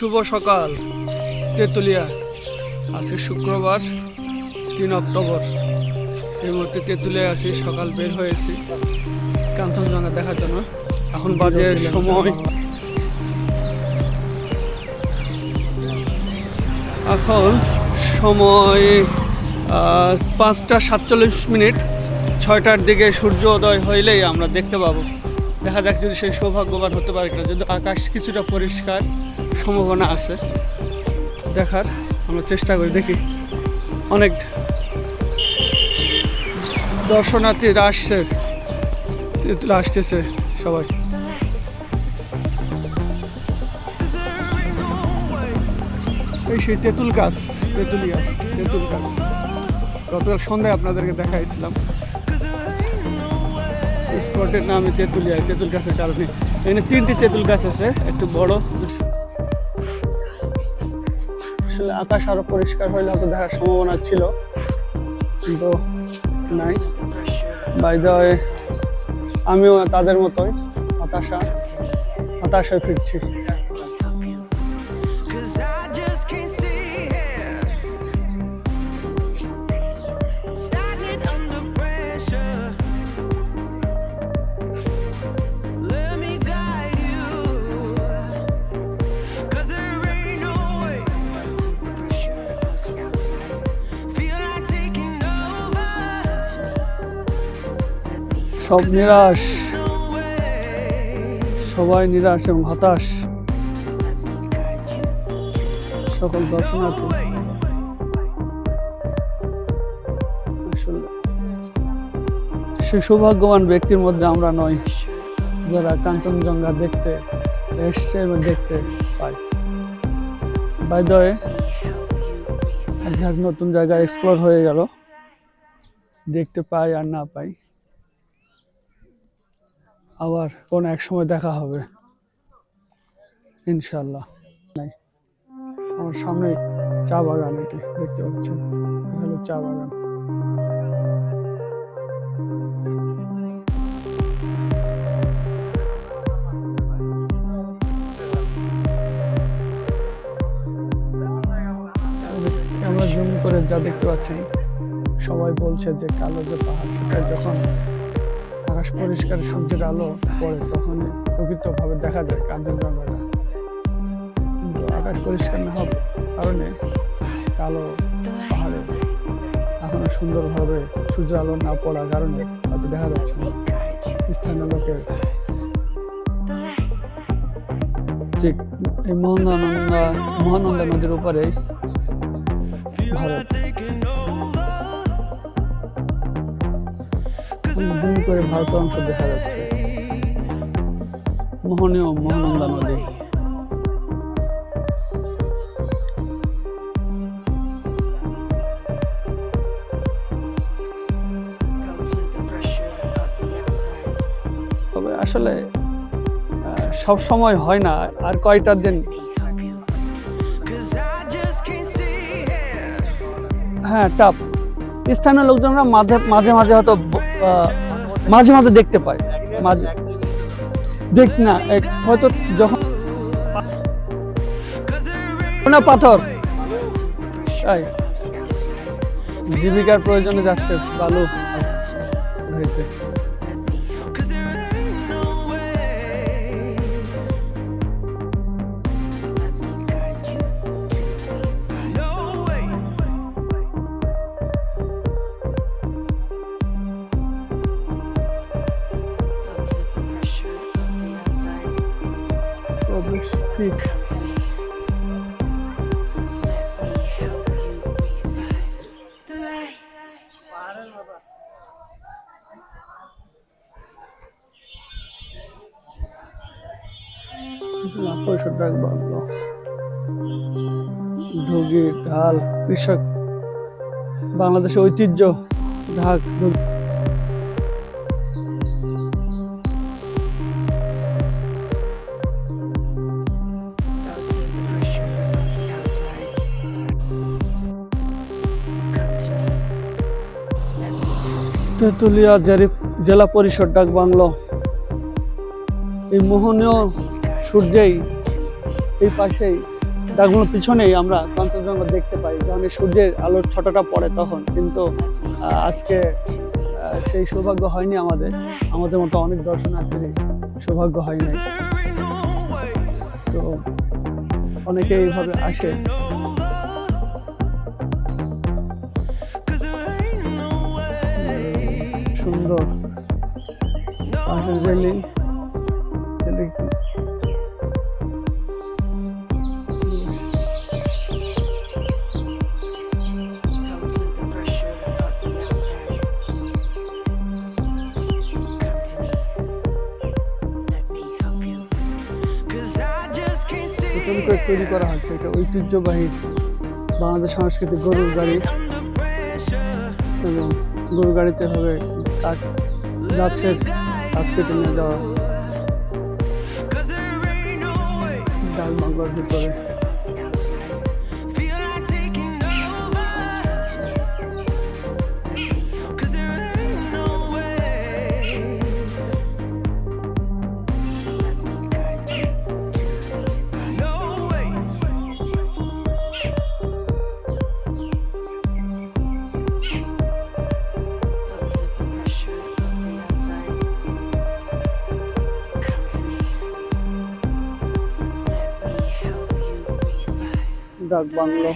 শুভ সকাল, তেঁতুলিয়া। আজকে শুক্রবার, তিন অক্টোবর। এই মুহূর্তে তেঁতুলিয়ায় আছি, সকাল বের হয়েছি। কাঞ্চনজঙ্ঘা দেখার জন্য এখন বাজে সময়। এখন সময় পাঁচটা সাতচল্লিশ মিনিট। ছয়টার দিকে সূর্য উদয় হইলেই আমরা দেখতে পাবো। দেখা যাক যদি সেই সৌভাগ্যবান হতে পারে কিনা। যদি আকাশ কিছুটা পরিষ্কার সম্ভাবনা আছে। দেখার, আমরা চেষ্টা করি, দেখি। অনেক দর্শনার্থীরা আসছে আসতেছে সবাই। এই সেই তেঁতুল গাছ, তেঁতুলিয়া, তেঁতুল গাছ। গতকাল সন্ধ্যায় আপনাদেরকে দেখাইছিলাম। স্পটের নাম তেঁতুলিয়া, তেঁতুল গাছের কারণে। এখানে তিনটি তেঁতুল গাছ আছে, একটু বড় আসলে আকাশ আরও পরিষ্কার হইলে হয়তো দেখার সম্ভাবনা ছিল। কিন্তু নাই। বাই আমিও তাদের মতোই হতাশা হতাশ হয়ে ফিরছি সব নিরাশ, সবাই নিরাশ এবং হতাশ। সকল দর্শনার্থী। সে সৌভাগ্যবান ব্যক্তির মধ্যে আমরা নই, যারা কাঞ্চনজঙ্ঘা দেখতে এসছে এবং দেখতে পাই বাইদয়ে নতুন জায়গা এক্সপ্লোর হয়ে গেল। দেখতে পাই আর না পাই। আবার কোন এক সময় দেখা হবে। ইনশাল্লাহ নাই। আমার সামনে চা বাগান এটি, দেখতে পাচ্ছেন? হলো চা বাগান। আমরা জুম করে যা দেখতে পাচ্ছি, সবাই বলছে যে কালো যে পাহাড়, সেটা যখন আকাশ পরিষ্কার, সূর্যের আলো পড়ে তখন প্রকৃতভাবে দেখা যায় কাঞ্চনজঙ্ঘাটা কিন্তু আকাশ পরিষ্কার না হওয়ার কারণে কালো পাহাড়ে এখনও সুন্দরভাবে সূর্যের আলো না পড়ার কারণে হয়তো দেখা যাচ্ছে না। স্থানীয় লোকের ঠিক এই মহানন্দা মহানন্দা নদীর উপরে ভারত। করে ভারত অংশ দেখা যাচ্ছে। মোহনীয় নদী তবে আসলে সব সময় হয় না, আর কয়টা দিন. হ্যাঁ টাপ স্থানীয় লোকজনরা মাঝে মাঝে মাঝে হয়তো মাঝে মাঝে দেখতে পাই। মাঝে দেখ না হয়তো যখন না পাথর। তাই জীবিকার প্রয়োজনে যাচ্ছে বালু। পয়সা ডাক ঢুগি ঢাল কৃষক বাংলাদেশের ঐতিহ্য ঢাক তেঁতুলিয়া জেলা পরিষদ ডাক বাংলো। এই মোহনীয় সূর্যেই, এই পাশেই দাগগুলোর পিছনেই আমরা কাঞ্চনজঙ্ঘা দেখতে পাই, যখন এই সূর্যের আলোর ছটাটা পড়ে তখন। কিন্তু আজকে সেই সৌভাগ্য হয়নি আমাদের। আমাদের মতো অনেক দর্শনার্থীর সৌভাগ্য হয়নি। তো অনেকে এইভাবে আসে। করে তৈরি করা হচ্ছে এটা ঐতিহ্যবাহী বাংলাদেশ সংস্কৃতিক গরুর গাড়ি। এবং গরুর গাড়িতে হবে গাছের কাঠ কেটে নিয়ে যাওয়া. ডাল মাংলার ভিতরে ডাক বাংলো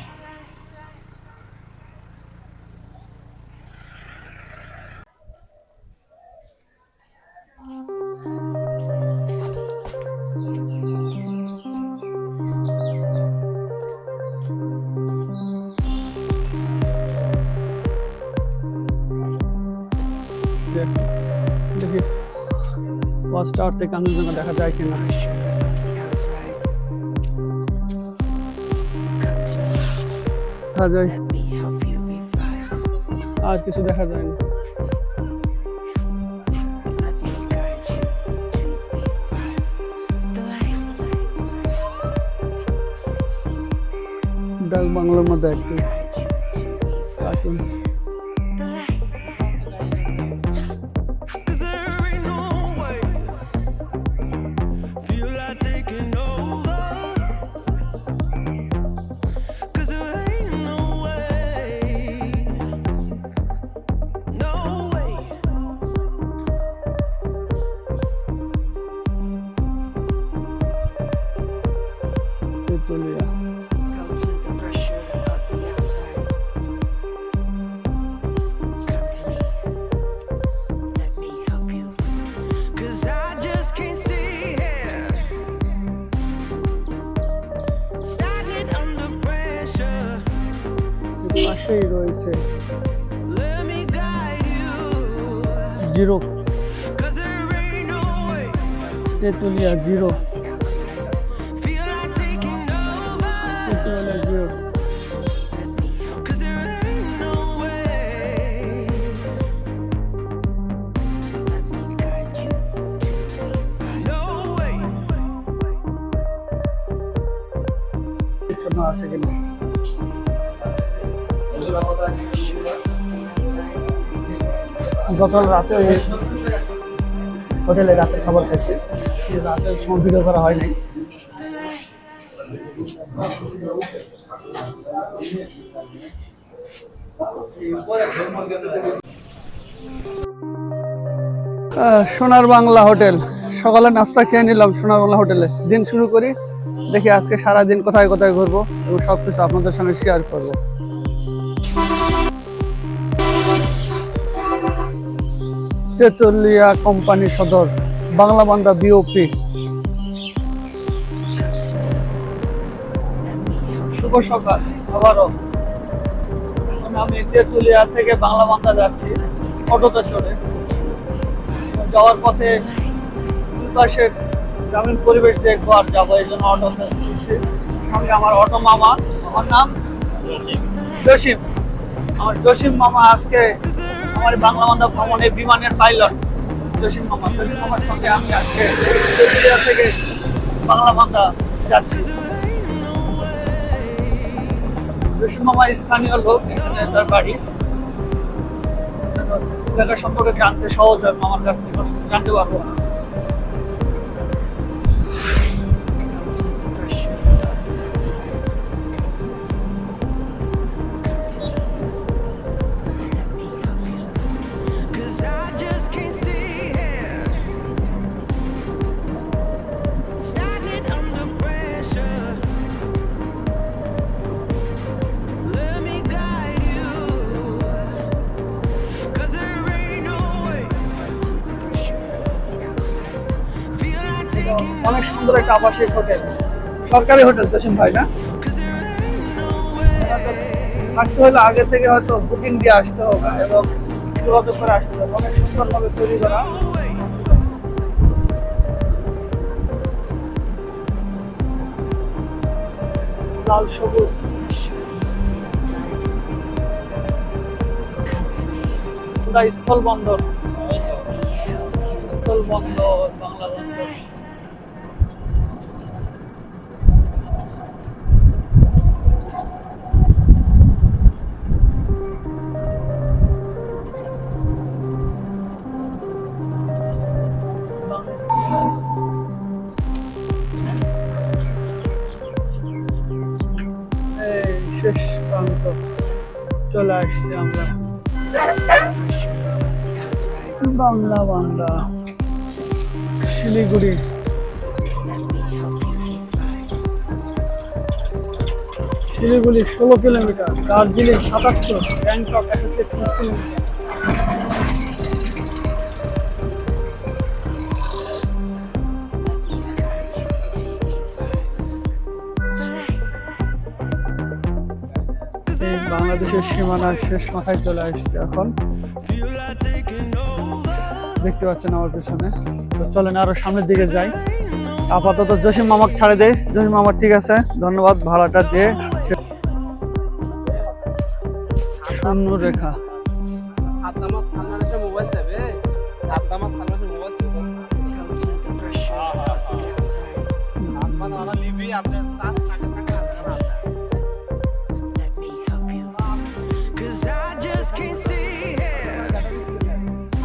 দেখ- ওয়াচ টাওয়ার থেকে দেখা যায় কিনা। দেখা যায়. আর কিছু দেখা যায় না. ডাক বাংলোর মধ্যে একটু কার্টুন পাশেই রয়েছে Let me guide you. Zero Cause there ain't no way. Tetulia zero The outside. Feel like taking over. Tetulia zero Cause there গতকাল রাতে হোটেলে রাতের খাবার খাইছি। রাতে সময় ভিডিও করা হয় নাই। সোনার বাংলা হোটেল। সকালে নাস্তা খেয়ে নিলাম সোনার বাংলা হোটেলে। দিন শুরু করি, দেখি আজকে সারা দিন কোথায় কোথায় ঘুরবো এবং সব কিছু আপনাদের সঙ্গে শেয়ার করব। তেতুলিয়া কোম্পানি সদর, বাংলা বান্দা বিওপি শুভ সকাল, আবারও। আমি তেতুলিয়া থেকে বাংলা বান্দা যাচ্ছি, অটোতে চড়ে। যাওয়ার পথে দুই পাশের গ্রামীণ পরিবেশ দেখব আর যাব, এই জন্য অটোতে সঙ্গে আমার অটো মামা, আমার নাম জসিম, আমার জসিম মামা আজকে আমার বাংলা বান্ধব ভ্রমণে বিমানের পাইলট জসিম মোহাম্মদ। মোহাম্মদ সঙ্গে আমি আজকে থেকে বাংলা বান্ধা যাচ্ছি। জসিম স্থানীয় লোক, এখানে তার বাড়ি। সম্পর্কে জানতে সহজ হয় মামার কাছ থেকে, জানতে পারব। সুন্দর একটা আবাসিক হোটেল। সরকারি হোটেল জসিম ভাই, না? থাকতে হলে আগে থেকে হয়তো বুকিং দিয়ে আসতে হবে এবং যোগাযোগ করে আসতে হবে। অনেক সুন্দরভাবে তৈরি করা। লাল সবুজ। স্থল বন্দর স্থল বন্দর বাংলা বন্দর আসছি আমরা। বাংলা বাংলা। শিলিগুড়ি। শিলিগুড়ি ষোলো কিলোমিটার দার্জিলিং সাতাত্তর গ্যাংটক একশো তেত্রিশ কিলোমিটার বাংলাদেশের সীমানার শেষ মাথায় চলে আসছে এখন. দেখতে পাচ্ছেন আমার পেছনে। তো চলেন আরও সামনের দিকে যাই। আপাতত জসিম মামাক ছাড়ে দেয় জসিম মামা, ঠিক আছে, ধন্যবাদ। ভাড়াটা দিয়ে শূন্য রেখা মোবাইল যাবে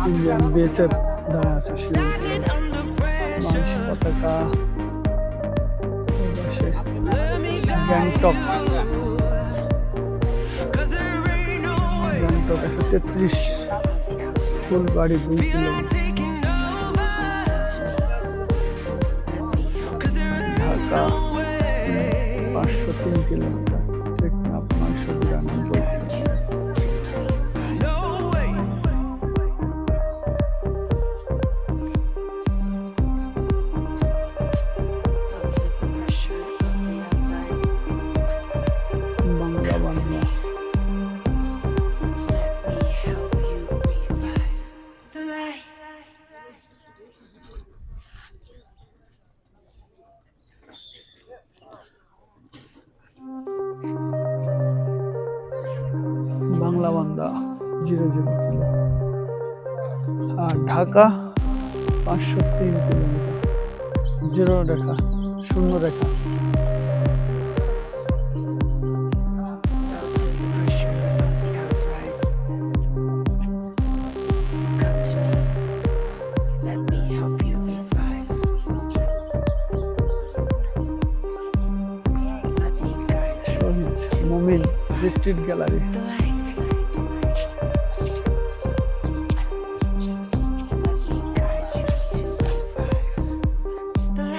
ইন্ডিয়ান বিএসএফ দাঁড়া আছে. পতাকা গ্যাংটক. গ্যাংটক একশো তেত্রিশ ফুলবাড়ি দুই ঢাকা পাঁচশো তিন কিলোমিটার light. বাংলা বান্দা ঢাকা পাঁচশো তিন কিলোমিটার। জিরো রেখা শূন্য রেখা the light.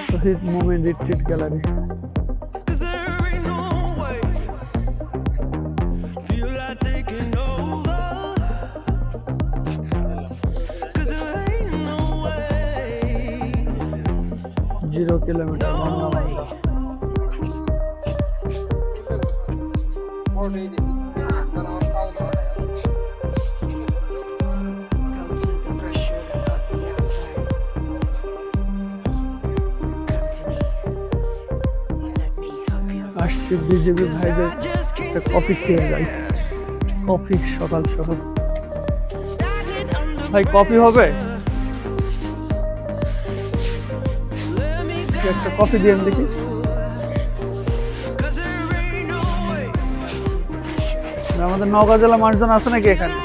Shahid Momin retreat gallery Cause there আসছি বিজেপি ভাইদের কফি খেয়ে যাই। কফি সকাল সকাল। ভাই কফি হবে? একটা কফি দিয়ে দেখি। আমাদের নওগাঁ জেলার মানুষজন আছে নাকি এখানে?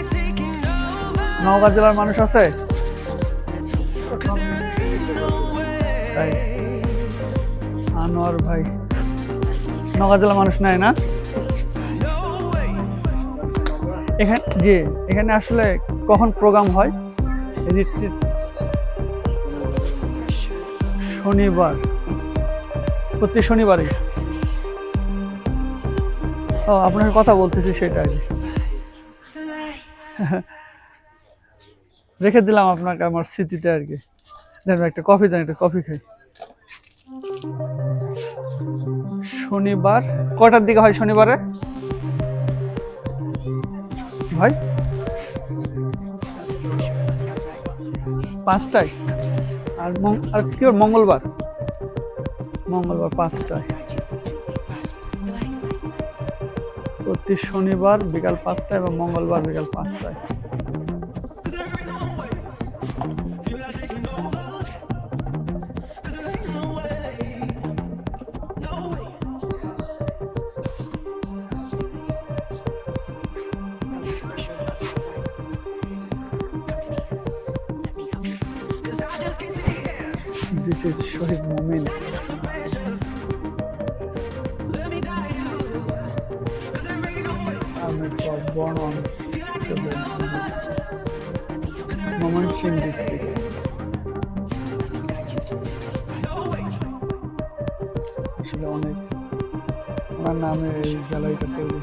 নওগাঁ জেলার মানুষ আছে? আনোয়ার ভাই। নওগাঁ জেলার মানুষ নাই না? এখানে জি, এখানে আসলে কখন প্রোগ্রাম হয়? শনিবার। প্রতি শনিবারই। ও, আপনার কথা বলতেছি সেটা আর। রেখে দিলাম আপনাকে আমার স্মৃতিতে আর কি। দেন একটা কফি দেন, একটা কফি খাই। শনিবার কটার দিকে হয় শনিবারে? ভাই? পাঁচটায়। আর আর কি বার? মঙ্গলবার। মঙ্গলবার পাঁচটায়। প্রতি শনিবার বিকাল পাঁচটায় এবং মঙ্গলবার বিকাল পাঁচটায়। Cause I just can't win. on বর্ণ Singh district. আসলে অনেক ওনার নামে এই গ্যালারিটা তৈরি